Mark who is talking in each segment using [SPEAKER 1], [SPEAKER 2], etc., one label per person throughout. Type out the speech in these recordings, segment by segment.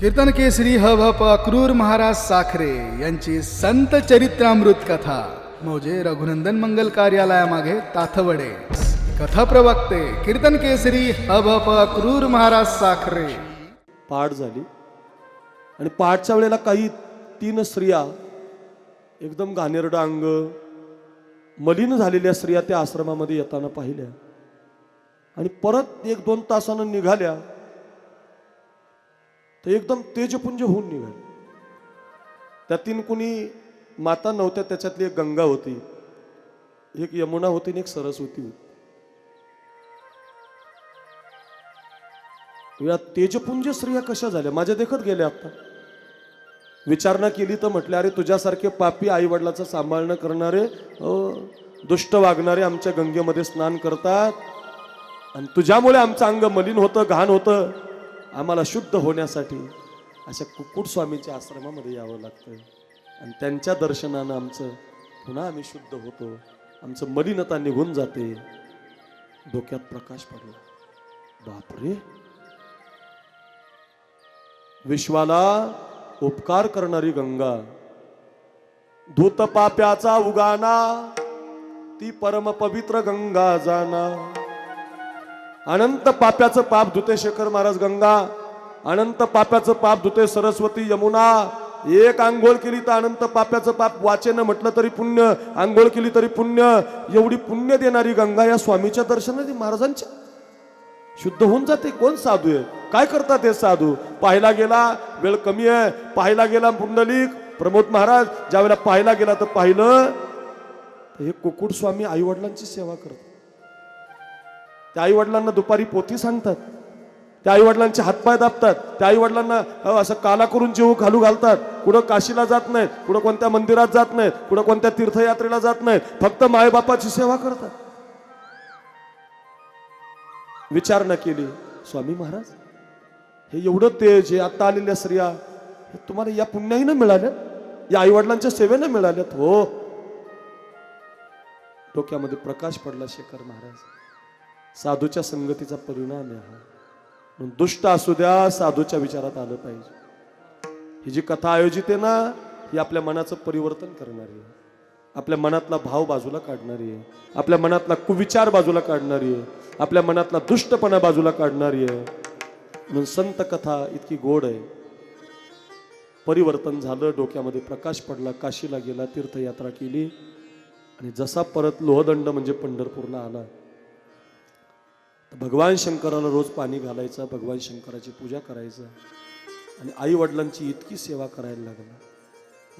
[SPEAKER 1] कीर्तन केसरी ह भ प क्रूर महाराज साखरे यांची संत चरित्रामृत कथा. म्हणजे रघुनंदन मंगल कार्यालयामागे ताथवडे. कथा प्रवक्ते कीर्तन केसरी ह भ प क्रूर महाराज साखरे.
[SPEAKER 2] पाठ झाली. आणि पाठच्या वेळेला काही तीन स्त्रिया एकदम घाणेरडं अंग मलिन झालेल्या स्त्रिया त्या आश्रमामध्ये येताना पाहिल्या. आणि परत एक दोन तासानं निघाल्या. तर एकदम तेजपुंज होऊन निघाल्या त्या तीन कुणी माता नव्हत्या त्याच्यातली एक गंगा होती. एक यमुना होती आणि एक सरस्वती होती. या तेजपुंज स्त्रिया कशा झाल्या? माझ्या देखत गेल्या आता. विचारणा केली तर म्हटले अरे तुझ्यासारखे पापी आई वडिलाचं सांभाळणं करणारे दुष्ट वागणारे आमच्या गंगेमध्ये स्नान करतात. आणि तुझ्यामुळे आमचं अंग मलिन होतं घाण होतं. आम्हाला शुद्ध होण्यासाठी अशा कुकुट स्वामीच्या आश्रमामध्ये यावं लागतं. आणि त्यांच्या दर्शनानं आमचं पुन्हा आम्ही शुद्ध होतो. आमचं मलिनता निघून जाते. डोक्यात प्रकाश पडला. बापरे! विश्वाला उपकार करणारी गंगा धूतपाप्याचा उगाना ती परम पवित्र गंगा जाना. अनंत पाप्याचं पाप धुते शेखर महाराज गंगा अनंत पाप्याचं पाप धुते सरस्वती यमुना. एक आंघोळ केली तर अनंत पाप्याचं पाप वाचेनं म्हटलं तरी पुण्य आंघोळ केली तरी पुण्य. एवढी पुण्य देणारी गंगा या स्वामीच्या दर्शनाने महाराजांच्या. शुद्ध होऊन जाते. कोण साधू आहे? काय करतात हे साधू? पाहायला गेला वेळ कमी आहे. पाहायला गेला पुंडलिक प्रमोद महाराज ज्यावेळेला पाहायला गेला तर पाहिलं हे कुकुट स्वामी आई वडिलांची सेवा करतात. त्या आई वडिलांना दुपारी पोथी सांगतात. त्या आई वडिलांचे हातपाय दाबतात. त्या आई वडिलांना असं काला करून जीव घालू घालतात. कुठं काशीला जात नाहीत कुठं कोणत्या मंदिरात जात नाहीत कुठं कोणत्या तीर्थयात्रेला जात नाहीत फक्त मायबापाची सेवा करतात. विचारणा केली स्वामी महाराज हे एवढं तेज हे आता आलेल्या स्त्रिया हे तुम्हाला या पुण्याहीनं मिळाल्या या आईवडिलांच्या सेवेनं मिळाल्यात? हो. डोक्यामध्ये प्रकाश पडला शेखर महाराज साधूच्या संगतीचा परिणाम आहे हा. दुष्ट असू द्या साधूच्या विचारात आलं पाहिजे. ही जी कथा आयोजित आहे ना ही आपल्या मनाचं परिवर्तन करणारी आहे. आपल्या मनातला भाव बाजूला काढणारी आहे. आपल्या मनातला कुविचार बाजूला काढणारी आहे. आपल्या मनातला दुष्टपणा बाजूला काढणारी आहे. म्हणून संत कथा इतकी गोड आहे. परिवर्तन झालं डोक्यामध्ये प्रकाश पडला काशीला गेला तीर्थयात्रा केली. आणि जसा परत लोहदंड म्हणजे पंढरपूरला आला भगवान शंकराला रोज पाणी घालायचं भगवान शंकराची पूजा करायचं. आणि आई वडिलांची इतकी सेवा करायला लागला.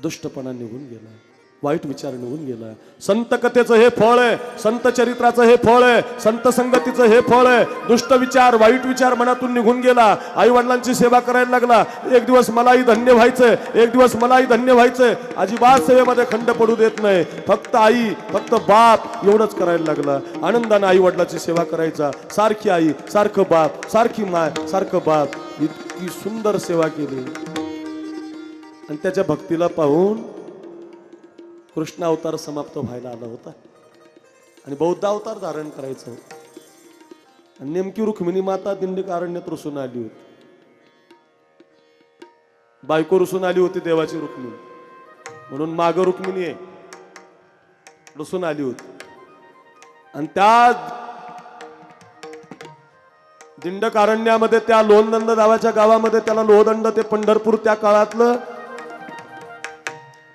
[SPEAKER 2] दुष्टपणा निघून गेला. वाईट विचार निघून गेला संत कथेचं हे फळ आहे संत चरित्राचं हे फळ आहे संत संगतीचं हे फळ आहे. दुष्ट विचार वाईट विचार मनातून निघून गेला. आई वडिलांची सेवा करायला लागला. एक दिवस मलाही धन्य व्हायचंय एक दिवस मलाही धन्य व्हायचंय. अजिबात सेवेमध्ये खंड पडू देत नाही. फक्त आई फक्त बाप एवढंच करायला लागला. आनंदाने आई वडिलाची सेवा करायचा. सारखी आई सारखं बाप सारखी माय सारखं बाप. इतकी सुंदर सेवा केली. आणि त्याच्या भक्तीला पाहून कृष्ण अवतार समाप्त व्हायला आला होता. आणि बौद्ध अवतार धारण करायचं होतं. आणि नेमकी रुक्मिणी माता दिंडकारण्यात रुसून आली होती. बायको रुसून आली होती देवाची रुक्मिणी. म्हणून माग रुक्मिणी आहे. रुसून आली होती. आणि त्या दिंडकारण्यामध्ये त्या लोहदंड नावाच्या गावामध्ये त्याला लोहदंड ते पंढरपूर त्या काळातलं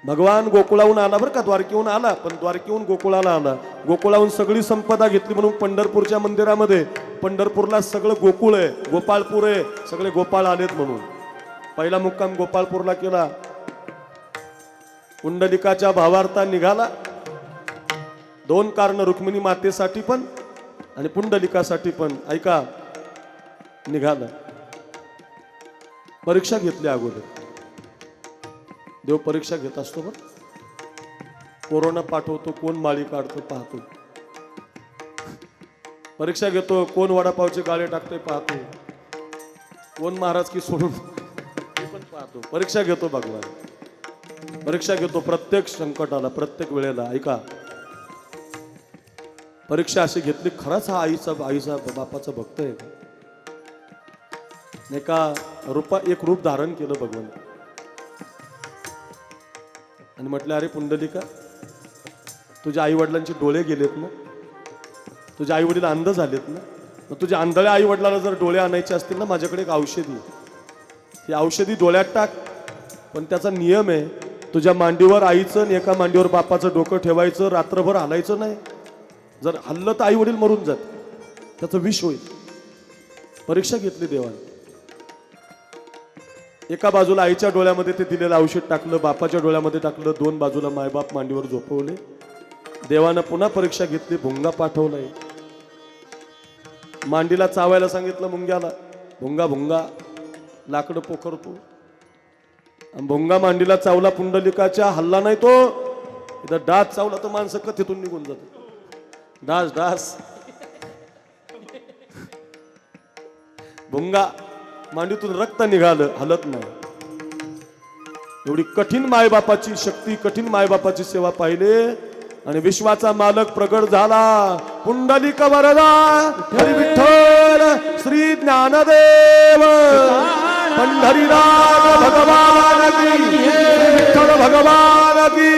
[SPEAKER 2] भगवान गोकुळाहून आला बरं का द्वारकेहून आला पण द्वारकेहून गोकुळाला आला. गोकुळाहून सगळी संपदा घेतली म्हणून पंढरपूरच्या मंदिरामध्ये. पंढरपूरला सगळं गोकुळ आहे गोपाळपूर आहे सगळे गोपाळ आलेत म्हणून. पहिला मुक्काम गोपाळपूरला केला. कुंडलिकाच्या भावार्था निघाला. दोन कारण रुक्मिणी मातेसाठी पण आणि पुंडलिकासाठी पण. ऐका निघाला. परीक्षा घेतली अगोदर. देव परीक्षा घेत असतो बरं. कोरोना पाठवतो कोण माळी काढतो पाहतो. परीक्षा घेतो कोण वडापावचे गाळे टाकतोय पाहतो. कोण महाराज की सोडून ते पण पाहतो. परीक्षा घेतो भगवान. परीक्षा घेतो प्रत्येक संकटाला प्रत्येक वेळेला ऐका. परीक्षा अशी घेतली खरंच हा आईचा आईचा बापाचा भक्त आहे. का? रुपा रूपा एक रूप धारण केलं भगवंत आणि म्हटलं अरे पुंडलिका तुझ्या आईवडिलांचे डोळे गेलेत ना? तुझे आई वडील अंध झालेत ना? मग तुझ्या आंधळ्या आईवडिलाला जर डोळे आणायचे असतील ना माझ्याकडे एक औषधी ही औषधी डोळ्यात टाक पण त्याचा नियम आहे तुझ्या मांडीवर आईचं आणि एका मांडीवर बापाचं डोकं ठेवायचं रात्रभर हलायचं नाही. जर हल्लं तर आई वडील मरून जात. त्याचं विष होईल. परीक्षा घेतली देवाने. एका बाजूला आईच्या डोळ्यामध्ये ते दिलेलं औषध टाकलं बापाच्या डोळ्यामध्ये टाकलं दोन बाजूला मायबाप मांडीवर झोपवले. देवानं पुन्हा परीक्षा घेतली भुंगा पाठवलाय. मांडीला चावायला सांगितलं मुंग्याला भुंगा भुंगा लाकडं पोखरतो भुंगा मांडीला चावला पुंडलिकाच्या हल्ला नाही तो. इथं डास चावला तर माणसं कथेतून निघून जात डास डास. भुंगा मांडीतून रक्त निघालं हलत नाही. एवढी कठीण मायबापाची शक्ती कठीण मायबापाची सेवा पाहिले आणि विश्वाचा मालक प्रगट झाला. पुंडलिक वरदा विठ्ठल श्री ज्ञानदेव. पंढरीनाथ भगवान की विठ्ठल भगवान की.